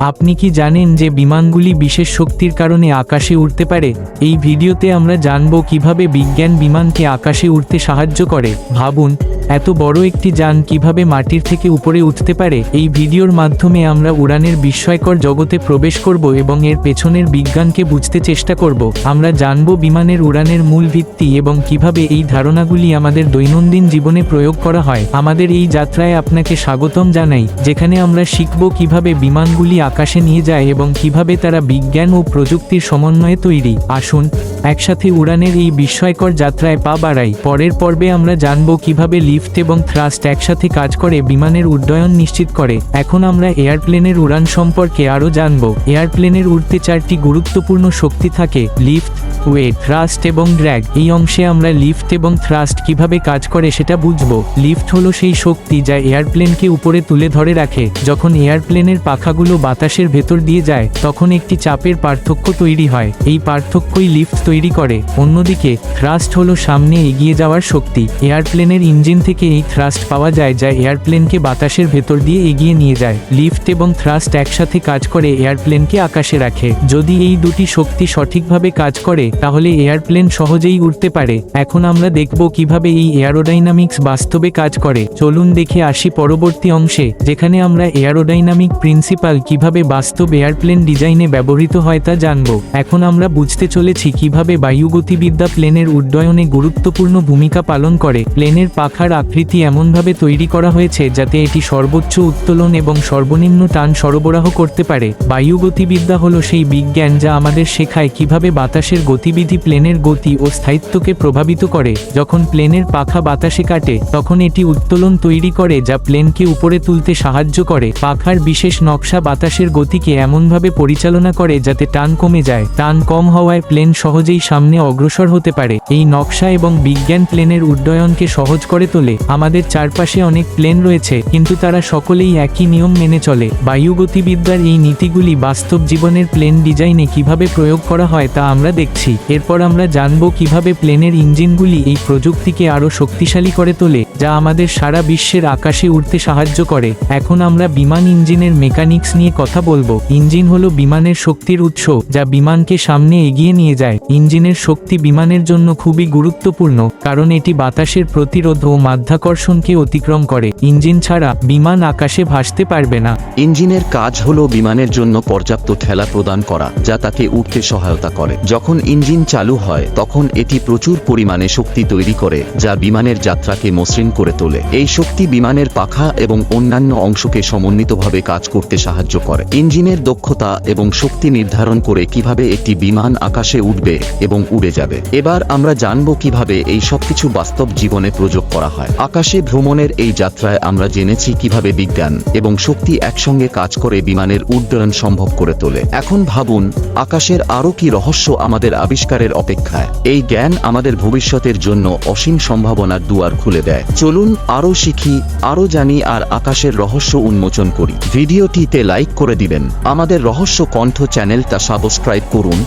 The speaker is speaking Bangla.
আপনি কি জানেন যে বিমানগুলি বিশেষ শক্তির কারণে আকাশে উড়তে পারে? এই ভিডিওতে আমরা জানব কীভাবে বিজ্ঞান বিমানকে আকাশে উড়তে সাহায্য করে। ভাবুন এত বড় একটি যান কীভাবে মাটির থেকে উপরে উঠতে পারে? এই ভিডিওর মাধ্যমে আমরা উড়ানের বিস্ময়কর জগতে প্রবেশ করব এবং এর পেছনের বিজ্ঞানকে বুঝতে চেষ্টা করব। আমরা জানব বিমানের উড়ানের মূল ভিত্তি এবং কীভাবে এই ধারণাগুলি আমাদের দৈনন্দিন জীবনে প্রয়োগ করা হয়। আমাদের এই যাত্রায় আপনাকে স্বাগতম জানাই, যেখানে আমরা শিখব কীভাবে বিমানগুলি আকাশে নিয়ে যায় এবং কীভাবে তারা বিজ্ঞান ও প্রযুক্তির সমন্বয়ে তৈরি। আসুন, একসাথে উড়ানের এই বিস্ময়কর যাত্রায় পা বাড়াই। পরের পর্বে আমরা জানব কীভাবে লিফট এবং থ্রাস্ট একসাথে কাজ করে বিমানের উড্ডয়ন নিশ্চিত করে। এখন আমরা এয়ারপ্লেনের উড়ান সম্পর্কে আরও জানব। এয়ারপ্লেনের উড়তে চারটি গুরুত্বপূর্ণ শক্তি থাকে, লিফট, ওয়েট, থ্রাস্ট এবং ড্র্যাগ। এই অংশে আমরা লিফট এবং থ্রাস্ট কীভাবে কাজ করে সেটা বুঝব। লিফট হলো সেই শক্তি যা এয়ারপ্লেনকে উপরে তুলে ধরে রাখে। যখন এয়ারপ্লেনের পাখাগুলো বাতাসের ভেতর দিয়ে যায়, তখন একটি চাপের পার্থক্য তৈরি হয়। এই পার্থক্যই লিফট তৈরি করে। অন্যদিকে, থ্রাস্ট হলো সামনে এগিয়ে যাওয়ার শক্তি। এয়ারপ্লেনের ইঞ্জিন থেকে এই থ্রাস্ট পাওয়া যায় যা এয়ারপ্লেনকে বাতাসের ভেতর দিয়ে এগিয়ে নিয়ে যায়। লিফট এবং থ্রাস্ট একসাথে কাজ করে এয়ারপ্লেনকে আকাশে রাখে। যদি এই দুটি শক্তি সঠিকভাবে কাজ করে, তাহলে এয়ারপ্লেন সহজেই উঠতে পারে। এখন আমরা দেখব কীভাবে এই এয়ারোডাইনামিক্স বাস্তবে কাজ করে। চলুন দেখে আসি পরবর্তী অংশে, যেখানে আমরা এয়ারোডাইনামিক প্রিন্সিপাল কীভাবে বাস্তব এয়ারপ্লেন ডিজাইনে ব্যবহৃত হয় তা জানব। এখন আমরা বুঝতে চলেছি কীভাবে বায়ুগতিবিদ্যা প্লেনের উড্ডয়নে গুরুত্বপূর্ণ ভূমিকা পালন করে। প্লেনের পাখার আকৃতি এমনভাবে তৈরি করা হয়েছে যাতে এটি সর্বোচ্চ উত্তোলন এবং সর্বনিম্ন টান সরবরাহ করতে পারে। বায়ুগতিবিদ্যা হল সেই বিজ্ঞান যা আমাদের শেখায় কীভাবে বাতাসের গতিবিধি প্লেনের গতি ও স্থায়িত্বকে প্রভাবিত করে। যখন প্লেনের পাখা বাতাসে কাটে, তখন এটি উত্তোলন তৈরি করে যা প্লেনকে উপরে তুলতে সাহায্য করে। পাখার বিশেষ নকশা বাতাসের গতিকে এমনভাবে পরিচালনা করে যাতে টান কমে যায়। টান কম হওয়ায় প্লেন সহজেই সামনে অগ্রসর হতে পারে। এই নকশা এবং বিজ্ঞান প্লেনের উড্ডয়নকে সহজ করে তোলে আমাদের চারপাশে অনেক প্লেন রয়েছে, কিন্তু তারা সকলেই একই নিয়ম মেনে চলে। বায়ুগতিবিদ্যার এই নীতিগুলি বাস্তব জীবনের প্লেন ডিজাইনে কীভাবে প্রয়োগ করা হয় তা আমরা দেখছি। এরপর আমরা জানব কীভাবে প্লেনের ইঞ্জিনগুলি এই প্রযুক্তিকে আরও শক্তিশালী করে তোলে। যা আমাদের সারা বিশ্বের আকাশে উড়তে সাহায্য করে। এখন আমরা বিমান ইঞ্জিনের মেকানিক্স নিয়ে কথা বলব। ইঞ্জিন হলো বিমানের শক্তির উৎস, যা বিমানকে সামনে এগিয়ে নিয়ে যায়। ইঞ্জিনের শক্তি বিমানের জন্য খুবই গুরুত্বপূর্ণ, কারণ এটি বাতাসের প্রতিরোধ ও মাধ্যাকর্ষণকে অতিক্রম করে। ইঞ্জিন ছাড়া বিমান আকাশে ভাসতে পারবে না। ইঞ্জিনের কাজ হলো বিমানের জন্য পর্যাপ্ত ঠেলা প্রদান করা, যা তাকে উঠতে সহায়তা করে। যখন ইঞ্জিন চালু হয়, তখন এটি প্রচুর পরিমাণে শক্তি তৈরি করে, যা বিমানের যাত্রাকে মসৃণ করে তোলে। এই শক্তি বিমানের পাখা এবং অন্যান্য অংশকে সমন্বিতভাবে কাজ করতে সাহায্য করে। ইঞ্জিনের দক্ষতা এবং শক্তি নির্ধারণ করে কীভাবে একটি বিমান আকাশে উঠবে এবং উড়ে যাবে। এবার আমরা জানব কীভাবে এই সবকিছু বাস্তব জীবনে প্রয়োগ করা হয়। আকাশে ভ্রমণের এই যাত্রায় আমরা জেনেছি কীভাবে বিজ্ঞান এবং শক্তি একসঙ্গে কাজ করে বিমানের উড্ডয়ন সম্ভব করে তোলে। এখন ভাবুন আকাশের আরও কি রহস্য আমাদের আবিষ্কারের অপেক্ষায়? এই জ্ঞান আমাদের ভবিষ্যতের জন্য অসীম সম্ভাবনার দুয়ার খুলে দেয়। চলুন আরও শিখি আরও জানি আর আকাশের রহস্য উন্মোচন করি। ভিডিওটিতে লাইক করে দিবেন। আমাদের রহস্য কণ্ঠ চ্যানেলটা সাবস্ক্রাইব করুন।